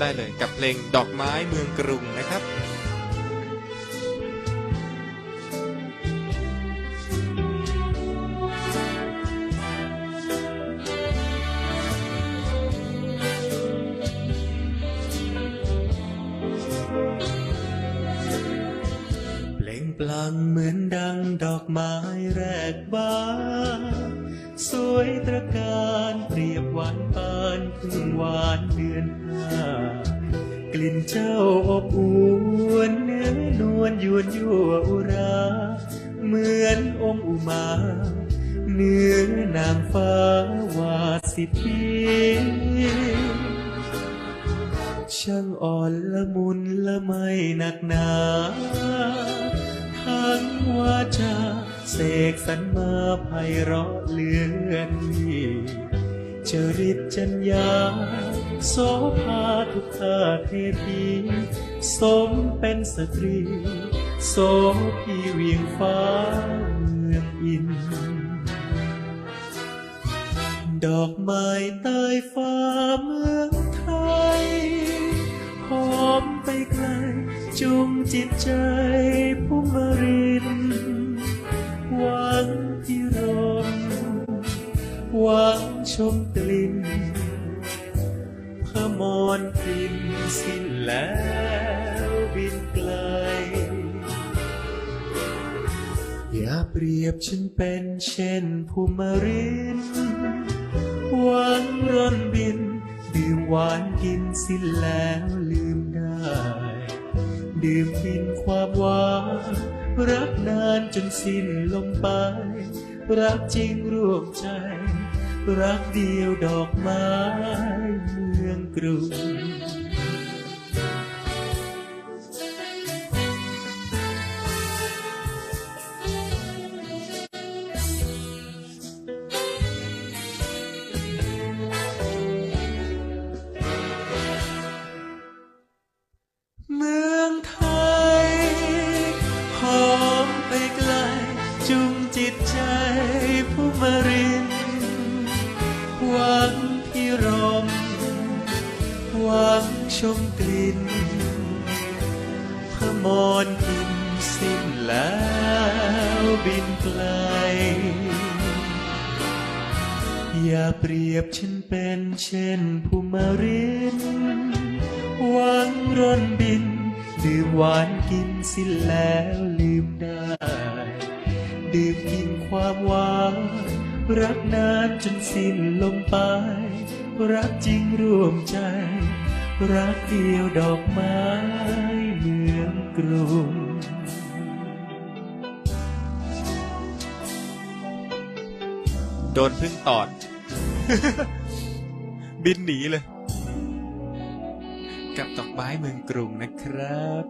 ได้เลยกับเพลงดอกไม้เมืองกรุงนะครับ ปลั่งเหมือนดังดอกไม้แรกบานสวยตระการเปรียบหวานปานพึ่งหวานเดือนห้ากลิ่นเจ้าอบอวนเนื้อนวลยวนยั่วอุรา เหมือนองค์อุมาเนื้อนางฟ้าวาสิทีช่างอ่อนละมุนละไมหนักหนา งวาจาเสกสรรมาไพเราะเลือนนี่จริตจัญญาโสภาทุกขาเทพีสมเป็นสตรี โสพีเวียงฟ้าเมืองอิน ดอกไม้ใต้ฟ้าเมือง จุงจิตใจผู้มารินหวังที่รมหวังชมกลิ่นพมรกลิ่นสิ้นแล้วบินไกล อย่าเปรียบฉันเป็นเช่นภูมารินหวังร่อนบินดื่มหวานกินสิ้นแล้วลืมได้ ดื่มกินความหวานรักนานจนสิ้นลมไป รักจริงร่วมใจ รักเดียวดอกไม้เมืองกรุงเมื่อ จุงจิตใจผู้มาริน หวังที่รม หวังชมกลิ่นพมรกินสิ้นแล้วบินไกล อย่าเปรียบฉันเป็นเช่นภูมาริน หวังร่อนบินดื่มหวานกินสิ้นแล้วลืมได้ ดื่มกินความหวานรักนานจนสิ้นลมไปรักจริงร่วมใจ รักเดียวดอกไม้เมืองกรุงโดนพึ่งตอด บินหนีเลย กับดอกไม้เมืองกรุงนะครับ